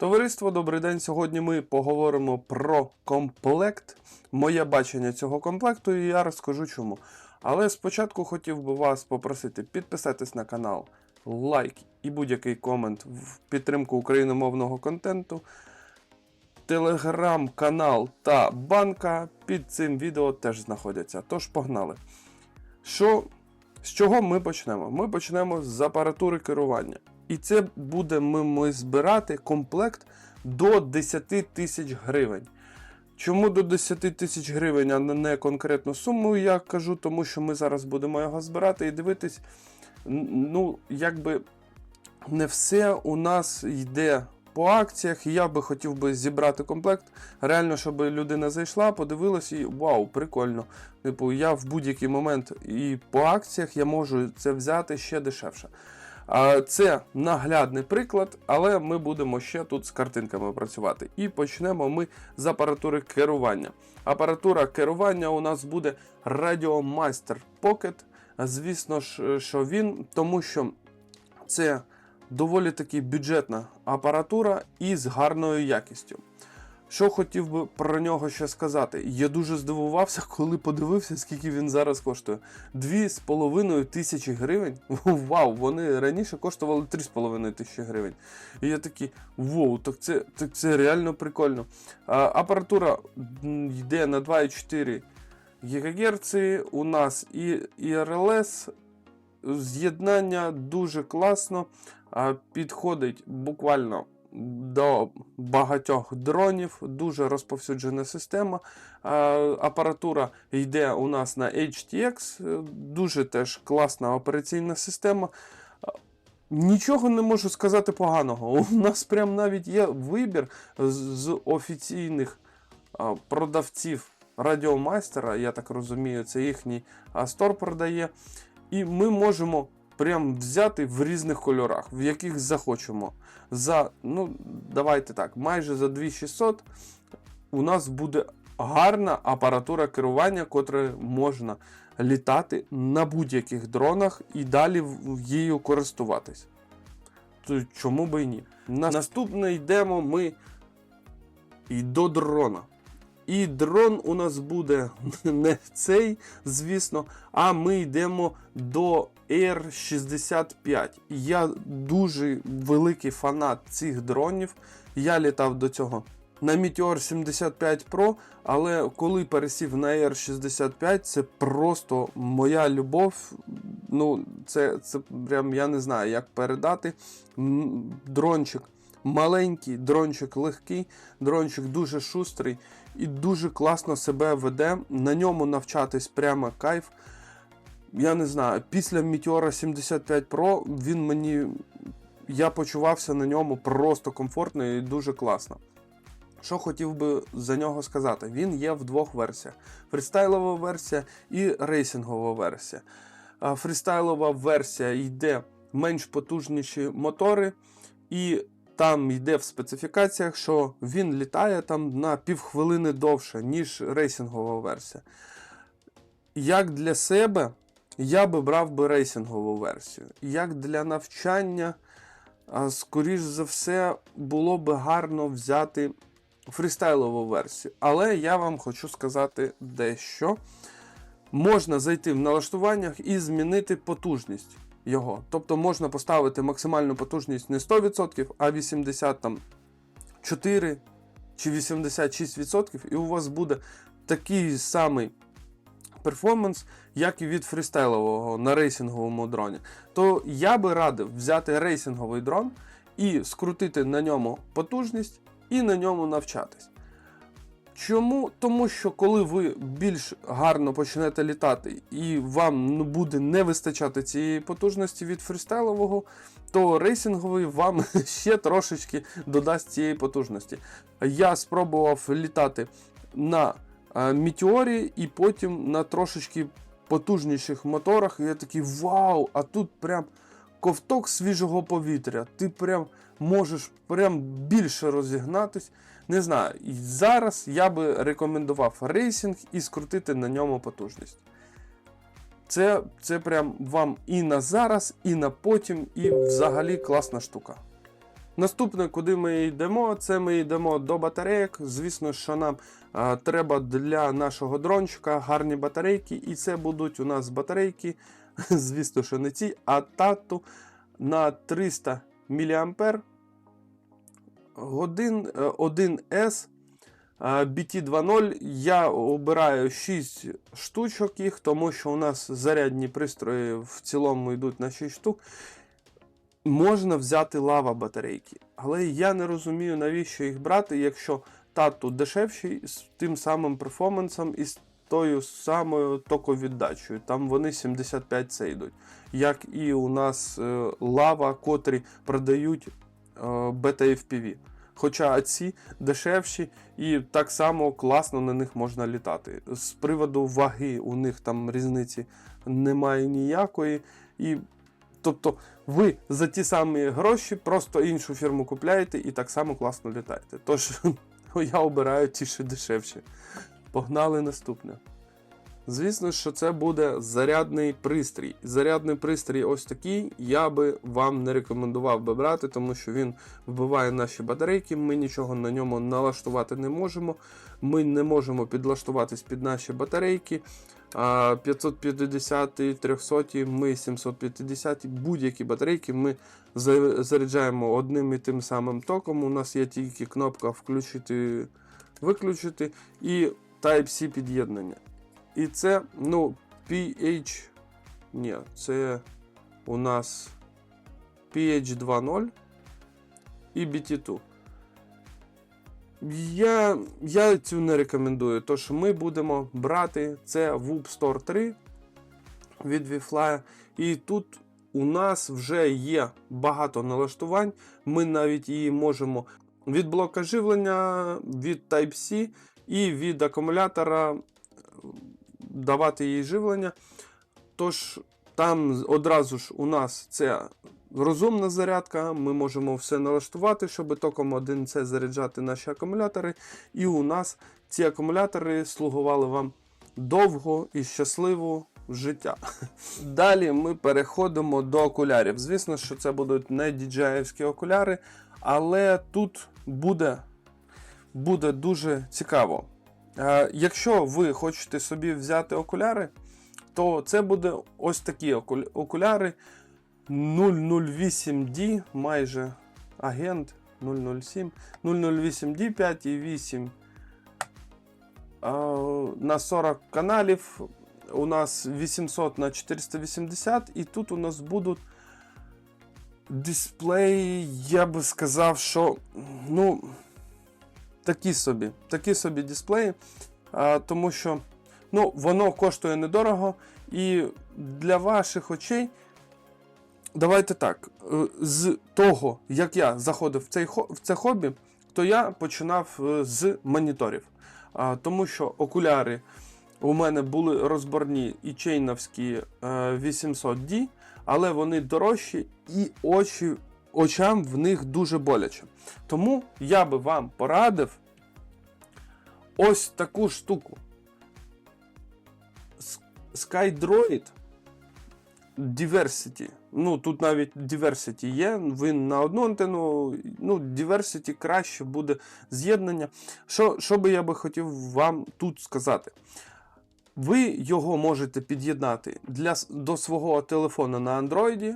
Товариство, добрий день. Сьогодні ми поговоримо про комплект, моє бачення цього комплекту, і я розкажу чому. Але спочатку хотів би вас попросити підписатись на канал, лайк і будь-який комент в підтримку україномовного контенту. Телеграм-канал та банка під цим відео теж знаходяться. Тож погнали. Що, з чого ми почнемо? Ми почнемо з апаратури керування. І це будемо ми збирати комплект до 10 тисяч гривень. Чому до 10 тисяч гривень, а не конкретну суму, я кажу, тому що ми зараз будемо його збирати і дивитись. Ну, якби не все у нас йде по акціях. і Я би хотів би зібрати комплект. Реально, щоб людина зайшла, подивилась і вау, прикольно. Типу, я в будь-який момент і по акціях я можу це взяти ще дешевше. Це наглядний приклад, але ми будемо ще тут з картинками працювати. І почнемо ми з апаратури керування. Апаратура керування у нас буде Radiomaster Pocket. Звісно ж, що він, тому що це доволі таки бюджетна апаратура і з гарною якістю. Що хотів би про нього ще сказати? Я дуже здивувався, коли подивився, скільки він зараз коштує. Дві з половиною тисячі гривень. Вау, вони раніше коштували 3,5 тисячі гривень. І я такий, вау, так це, так це реально прикольно. А, апаратура йде на 2,4 ГГц. У нас і, RLS. З'єднання дуже класно. Підходить буквально до багатьох дронів, дуже розповсюджена система. Апаратура йде у нас на HTX, дуже теж класна операційна система. Нічого не можу сказати поганого. У нас прям навіть є вибір з, офіційних продавців Радіомайстера, я так розумію, це їхній стор продає. І ми можемо прям взяти в різних кольорах, в яких захочемо. За, ну, давайте так, майже за 2600 у нас буде гарна апаратура керування, котрою можна літати на будь-яких дронах і далі її користуватись. То чому би і ні? Наступне йдемо ми і до дрона. І дрон у нас буде не цей, звісно, а ми йдемо до R65. Я дуже великий фанат цих дронів. Я літав до цього на Meteor 75 Pro, але коли пересів на R65, це просто моя любов. Ну, це, це прям я не знаю, як передати. Дрончик маленький, дрончик легкий, дрончик дуже шустрий і дуже класно себе веде. На ньому навчатись прямо кайф. Я не знаю, після Meteor 75 Pro він мені. Я почувався на ньому просто комфортно і дуже класно. Що хотів би за нього сказати? Він є в двох версіях: фрістайлова версія і рейсингова версія. Фрістайлова версія йде менш потужніші мотори, і там йде в специфікаціях, що він літає там на півхвилини довше, ніж рейсингова версія. Як для себе, я би брав би рейсингову версію. Як для навчання, скоріш за все, було би гарно взяти фрістайлову версію. Але я вам хочу сказати дещо. Можна зайти в налаштуваннях і змінити потужність його. Тобто можна поставити максимальну потужність не 100%, а 84 чи 86%, і у вас буде такий самий перформанс, як і від фрістайлового на рейсинговому дроні. То я би радив взяти рейсинговий дрон і скрутити на ньому потужність і на ньому навчатись. Чому? Тому що коли ви більш гарно почнете літати і вам буде не вистачати цієї потужності від фрістайлового, то рейсинговий вам ще трошечки додасть цієї потужності. Я спробував літати на Мітеорі і потім на трошечки потужніших моторах. І я такий вау! А тут прям ковток свіжого повітря. Ти прям можеш прям більше розігнатись. Не знаю, і зараз я би рекомендував рейсинг і скрутити на ньому потужність. Це, це прям вам і на зараз, і на потім, і взагалі класна штука. Наступне, куди ми йдемо, це ми йдемо до батарейок. Звісно, що нам а, треба для нашого дрончика гарні батарейки, і це будуть у нас батарейки, звісно, що не ці, а тату на 300 мА годин 1С BT2.0. Я обираю 6 штучок їх, тому що у нас зарядні пристрої в цілому йдуть на 6 штук. Можна взяти лава батарейки, але я не розумію, навіщо їх брати, якщо тату дешевший з тим самим перформансом і з тою самою токовіддачею. Там вони 75 це йдуть. Як і у нас е, лава, котрі продають е, бета-FPV. Хоча ці дешевші і так само класно на них можна літати. З приводу ваги у них там різниці немає ніякої. І Тобто ви за ті самі гроші просто іншу фірму купляєте і так само класно літаєте. Тож я обираю ті, що дешевші. Погнали наступне. Звісно, що це буде зарядний пристрій. Зарядний пристрій ось такий, я би вам не рекомендував би брати, тому що він вбиває наші батарейки, ми нічого на ньому налаштувати не можемо. Ми не можемо підлаштуватись під наші батарейки. А 550, 300, ми 750, будь-які батарейки ми заряджаємо одним і тим самим током. У нас є тільки кнопка включити, виключити і Type-C під'єднання. І це, ну, PH. Ні, це у нас PH 2.0 і BT2. Я, я цю не рекомендую, тож ми будемо брати це Whoop Store 3 від VFly. І тут у нас вже є багато налаштувань. Ми навіть її можемо від блока живлення, від Type-C і від акумулятора е, давати їй живлення. Тож там одразу ж у нас це розумна зарядка. Ми можемо все налаштувати, щоб током 1С заряджати наші акумулятори. І у нас ці акумулятори слугували вам довго і щасливо життя. Далі ми переходимо до окулярів. Звісно, що це будуть не DJI окуляри, але тут буде, буде дуже цікаво. Е, Якщо ви хочете собі взяти окуляри, то це буде ось такі окуляри 008D, майже агент 007, 008D 5,8 а, на 40 каналів. У нас 800 на 480, і тут у нас будуть дисплеї, я би сказав, що ну, такі собі, такі собі дисплеї, а, тому що ну, воно коштує недорого, і для ваших очей. Давайте так. е, З того, як я заходив в, цей, в це хобі, то я починав е, з моніторів. Тому що окуляри у мене були розборні і чейновські е, 800D, але вони дорожчі і очі, очам в них дуже боляче. Тому я би вам порадив ось таку штуку. SkyDroid Diversity. Ну, тут навіть Diversity є. Він на одну антенну, ну, Diversity краще буде з'єднання. Що, що би я би хотів вам тут сказати? Ви його можете під'єднати для, до свого телефона на Android,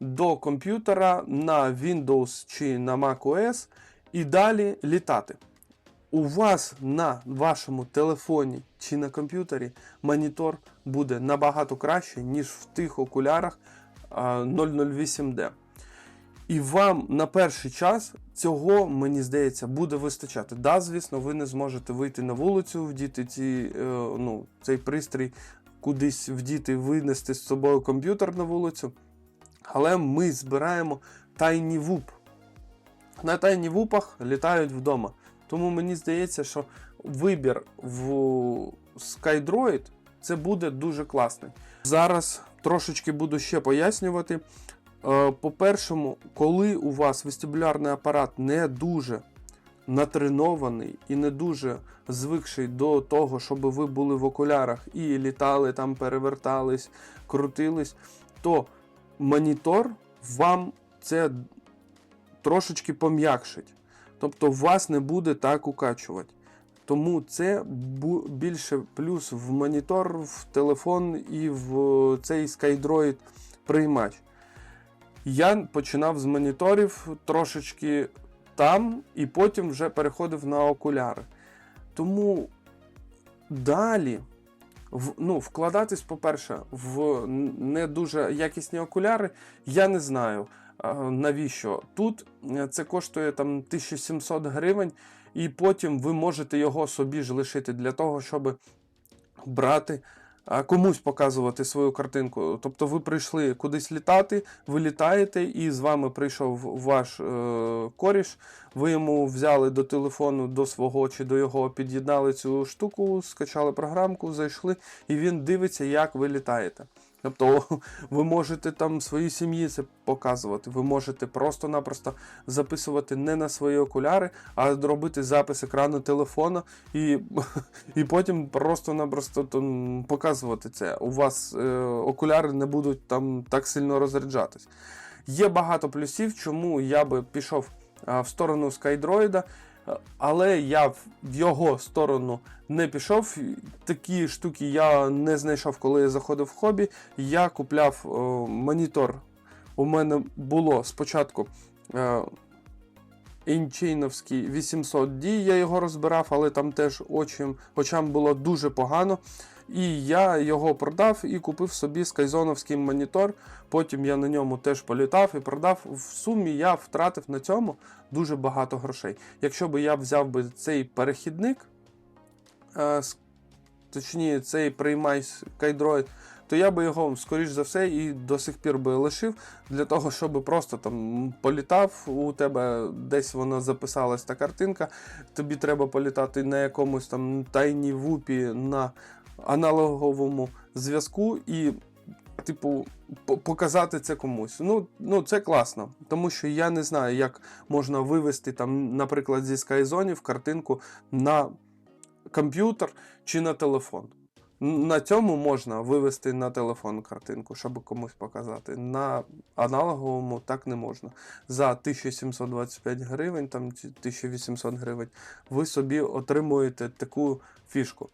до комп'ютера на Windows чи на macOS і далі літати. У вас на вашому телефоні чи на комп'ютері монітор буде набагато краще, ніж в тих окулярах 008D. І вам на перший час цього, мені здається, буде вистачати. Да, звісно, ви не зможете вийти на вулицю, вдіти ці, е, ну, цей пристрій, кудись вдіти, винести з собою комп'ютер на вулицю. Але ми збираємо Tiny Whoop. На Tiny Whoopах літають вдома. Тому мені здається, що вибір в SkyDroid це буде дуже класний. Зараз трошечки буду ще пояснювати. Е, По-першому, коли у вас вестибулярний апарат не дуже натренований і не дуже звикший до того, щоб ви були в окулярах і літали, там перевертались, крутились, то монітор вам це трошечки пом'якшить. Тобто вас не буде так укачувати. Тому це більше плюс в монітор, в телефон і в цей SkyDroid приймач. Я починав з моніторів трошечки там, і потім вже переходив на окуляри. Тому далі в, ну, вкладатись, по-перше, в не дуже якісні окуляри, я не знаю навіщо. Тут е, це коштує там 1700 гривень, і потім ви можете його собі ж лишити для того, щоб брати. Комусь показувати свою картинку. Тобто ви прийшли кудись літати, ви літаєте, і з вами прийшов ваш е, коріш. Ви йому взяли до телефону до свого чи до його, під'єднали цю штуку, скачали програмку, зайшли, і він дивиться, як ви літаєте. Тобто ви можете там своїй сім'ї це показувати. Ви можете просто-напросто записувати не на свої окуляри, а робити запис екрану телефона і, і потім просто-напросто показувати це. У вас е, окуляри не будуть там так сильно розряджатись. Є багато плюсів, чому я би пішов в сторону SkyDroid, але я в його сторону не пішов. Такі штуки я не знайшов, коли я заходив в хобі. Я купляв о, монітор. У мене було спочатку е, інчейновський 800D, я його розбирав, але там теж очам, очам було дуже погано. І я його продав і купив собі скайзоновський монітор. Потім я на ньому теж політав і продав. В сумі я втратив на цьому дуже багато грошей. Якщо б я взяв би цей перехідник, е, точніше, цей приймай Kydroid, то я би його, скоріш за все, і до сих пір би лишив для того, щоб просто там політав. У тебе десь вона записалась та картинка. Тобі треба політати на якомусь там тайній вупі на аналоговому зв'язку і, типу, показати це комусь. Ну, ну, це класно, тому що я не знаю, як можна вивести там, наприклад, зі Skyzone картинку на комп'ютер чи на телефон. На цьому можна вивести на телефон картинку, щоб комусь показати. На аналоговому так не можна. За 1725 гривень, там чи 1800 гривень, ви собі отримуєте таку фішку.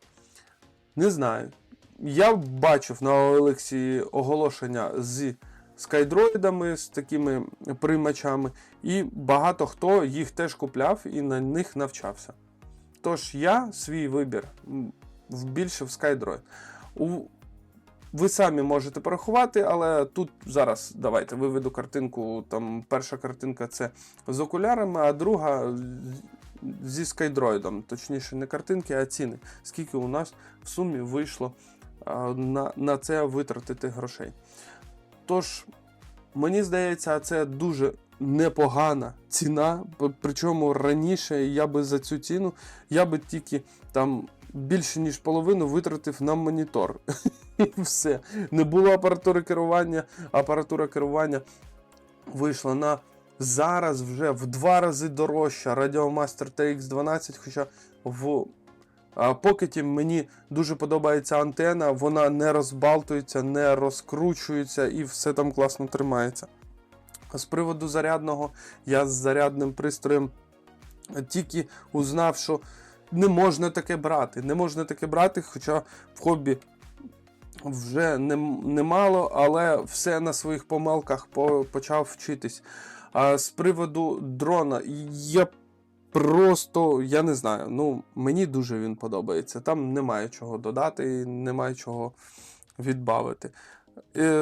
Не знаю. Я бачив на Олексі оголошення з скайдроїдами, з такими приймачами, і багато хто їх теж купляв і на них навчався. Тож я свій вибір більше в SkyDroid. Ви самі можете порахувати, але тут зараз давайте виведу картинку. Там перша картинка це з окулярами, а друга зі скайдроїдом. Точніше, не картинки, а ціни. Скільки у нас в сумі вийшло на, на це витратити грошей. Тож, мені здається, це дуже непогана ціна. Причому раніше я би за цю ціну я би тільки там більше ніж половину витратив на монітор. І все. Не було апаратури керування. Апаратура керування вийшла на зараз вже в два рази дорожча Radiomaster TX12, хоча в Покеті мені дуже подобається антена, вона не розбалтується, не розкручується і все там класно тримається. З приводу зарядного, я з зарядним пристроєм тільки узнав, що не можна таке брати. Не можна таке брати, хоча в хобі вже нем- немало, але все на своїх помилках по- почав вчитись. А з приводу дрона, я просто я не знаю. Ну, мені дуже він подобається. Там немає чого додати, і немає чого відбавити.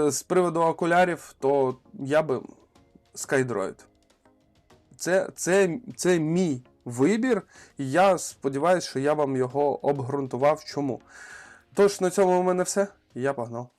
З приводу окулярів, то я би SkyDroid. Це, це, це мій вибір, і я сподіваюся, що я вам його обґрунтував. Чому? Тож на цьому у мене все. Я погнав.